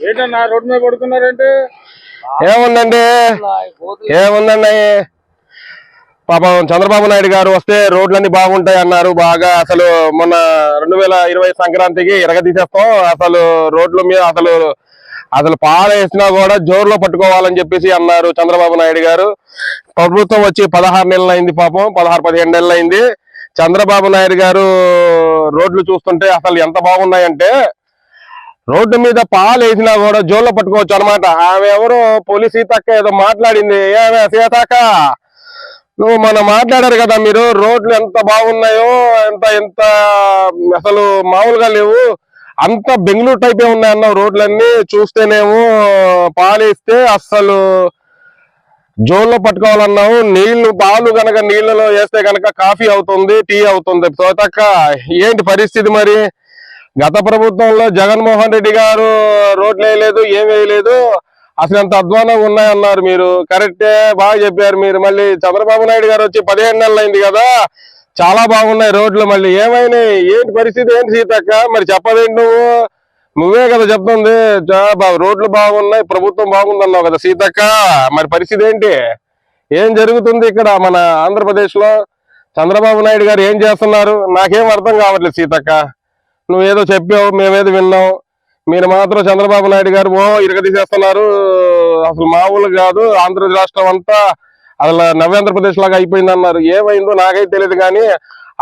ఏంటన్నా రోడ్డు మీద పడుకున్నారంటే? ఏముందండి? ఏముందండి? పాపం చంద్రబాబు నాయుడు గారు వస్తే రోడ్లన్నీ బాగుంటాయి అన్నారు. బాగా అసలు మొన్న రెండు వేల ఇరవై సంక్రాంతికి ఇరగదీసేస్తాం. అసలు రోడ్ల మీద అసలు అసలు పాలేసినా కూడా జోరులో పట్టుకోవాలని చెప్పేసి అన్నారు చంద్రబాబు నాయుడు గారు. ప్రభుత్వం వచ్చి పదహారు నెలలు అయింది పాపం. పదహారు పదిహేను నెలలు అయింది. చంద్రబాబు నాయుడు గారు రోడ్లు చూస్తుంటే అసలు ఎంత బాగున్నాయంటే రోడ్డు మీద పాలు వేసినా కూడా జోల్లో పట్టుకోవచ్చు అనమాట ఆమె ఎవరో పోలీస్ సీతక్క ఏదో మాట్లాడింది. ఏమే సీతక్క నువ్వు మన మాట్లాడారు కదా మీరు రోడ్లు ఎంత బాగున్నాయో ఎంత ఎంత అసలు మామూలుగా లేవు. అంత బెంగళూరు టైపే ఉన్నాయి అన్నావు రోడ్లన్నీ. చూస్తేనేమో పాలేస్తే అస్సలు జోల్లో పట్టుకోవాలన్నావు. నీళ్ళు పాలు గనక నీళ్ళలో వేస్తే గనక కాఫీ అవుతుంది టీ అవుతుంది. తోతక్క ఏంటి పరిస్థితి మరి? గత ప్రభుత్వంలో జగన్మోహన్ రెడ్డి గారు రోడ్లు వేయలేదు ఏం వేయలేదు. అసలు ఎంత అధ్వానంగా ఉన్నాయన్నారు మీరు. కరెక్టే బాగా చెప్పారు మీరు. మళ్ళీ చంద్రబాబు నాయుడు గారు వచ్చి పదిహేను నెలలు అయింది కదా. చాలా బాగున్నాయి రోడ్లు మళ్ళీ. ఏమైనాయి? ఏంటి పరిస్థితి? ఏంటి సీతక్క? మరి చెప్పదేంటి నువ్వు? నువ్వే కదా చెప్తుంది. రోడ్లు బాగున్నాయి ప్రభుత్వం బాగుందన్నావు కదా సీతక్క. మరి పరిస్థితి ఏంటి? ఏం జరుగుతుంది ఇక్కడ మన ఆంధ్రప్రదేశ్లో చంద్రబాబు నాయుడు గారు ఏం చేస్తున్నారు? నాకేం అర్థం కావట్లేదు సీతక్క. నువ్వేదో చెప్పావు మేమేదో విన్నాం. మీరు మాత్రం చంద్రబాబు నాయుడు గారు ఓ ఇరగదీసేస్తున్నారు అసలు మామూలు కాదు. ఆంధ్ర రాష్ట్రం అంతా అసలు నవ్యాంధ్రప్రదేశ్ లాగా అయిపోయింది అన్నారు ఏమైందో నాకైతే తెలియదు కానీ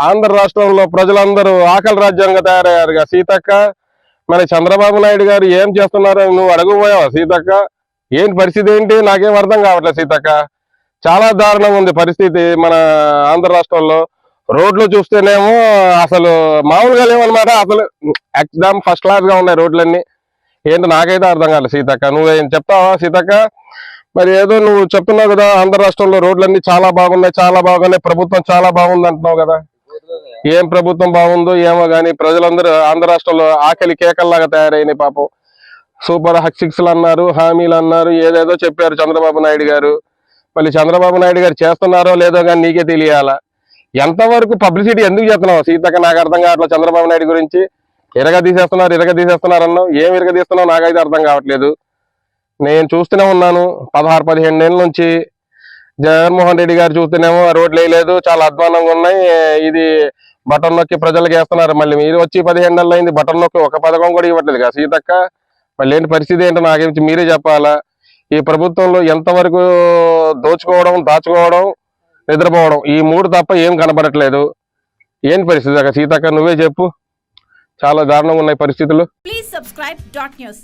ఆంధ్ర రాష్ట్రంలో ప్రజలందరూ ఆకలి రాజ్యాంగంగా తయారయ్యారుగా. సీతక్క మరి చంద్రబాబు నాయుడు గారు ఏం చేస్తున్నారు నువ్వు అడగబోయావా సీతక్క? ఏంటి పరిస్థితి ఏంటి? నాకేం అర్థం కావట్లేదు సీతక్క. చాలా దారుణంగా ఉంది పరిస్థితి మన ఆంధ్ర రాష్ట్రంలో. రోడ్లు చూస్తేనేమో అసలు మామూలుగా లేవన్నమాట. అసలు ఎగ్జామ్ ఫస్ట్ క్లాస్గా ఉన్నాయి రోడ్లన్నీ. ఏంటి నాకైతే అర్థం కాలేదు సీతక్క. నువ్వు ఏం చెప్తావా సీతక్క? మరి ఏదో నువ్వు చెప్తున్నావు కదా ఆంధ్ర రాష్ట్రంలో రోడ్లన్నీ చాలా బాగున్నాయి చాలా బాగున్నాయి ప్రభుత్వం చాలా బాగుంది అంటున్నావు కదా. ఏం ప్రభుత్వం బాగుందో ఏమో కానీ ప్రజలందరూ ఆంధ్ర రాష్ట్రంలో ఆకలి కేకల్లాగా తయారైనాయి పాపం. సూపర్ హక్సిక్స్లు అన్నారు హామీలు అన్నారు ఏదేదో చెప్పారు చంద్రబాబు నాయుడు గారు. మళ్ళీ చంద్రబాబు నాయుడు గారు చేస్తున్నారో లేదో కానీ నీకే తెలియాలా? ఎంతవరకు పబ్లిసిటీ ఎందుకు చేస్తున్నావు? సీతక్క నాకు అర్థం కావట్లేదు చంద్రబాబు నాయుడు గురించి ఇరగ తీసేస్తున్నారు ఇరగ తీసేస్తున్నారు అన్నావు ఏం ఇరగ తీస్తున్నావు? నాకైతే అర్థం కావట్లేదు. నేను చూస్తూనే ఉన్నాను. పదహారు పదిహేను నెలల నుంచి జగన్మోహన్ రెడ్డి గారు చూస్తేనేమో రోడ్లు వేయలేదు చాలా అధ్వానంగా ఉన్నాయి. ఇది బటన్ నొక్కి ప్రజలకు వేస్తున్నారు. మళ్ళీ మీరు వచ్చి పదిహేను నెలలు అయింది బటన్ నొక్కి ఒక పథకం కూడా ఇవ్వట్లేదు కదా సీతక్క? మళ్ళీ ఏంటి పరిస్థితి ఏంటో నాకేమిటి మీరే చెప్పాలా? ఈ ప్రభుత్వంలో ఎంతవరకు దోచుకోవడం దాచుకోవడం నిద్రపోవడం. ఈ మూడు తప్ప ఏం కనబడట్లేదు. ఏంటి పరిస్థితి? అక్క సీతక్క నువ్వే చెప్పు. చాలా దారుణంగా ఉన్నాయి పరిస్థితులు. Please subscribe dot news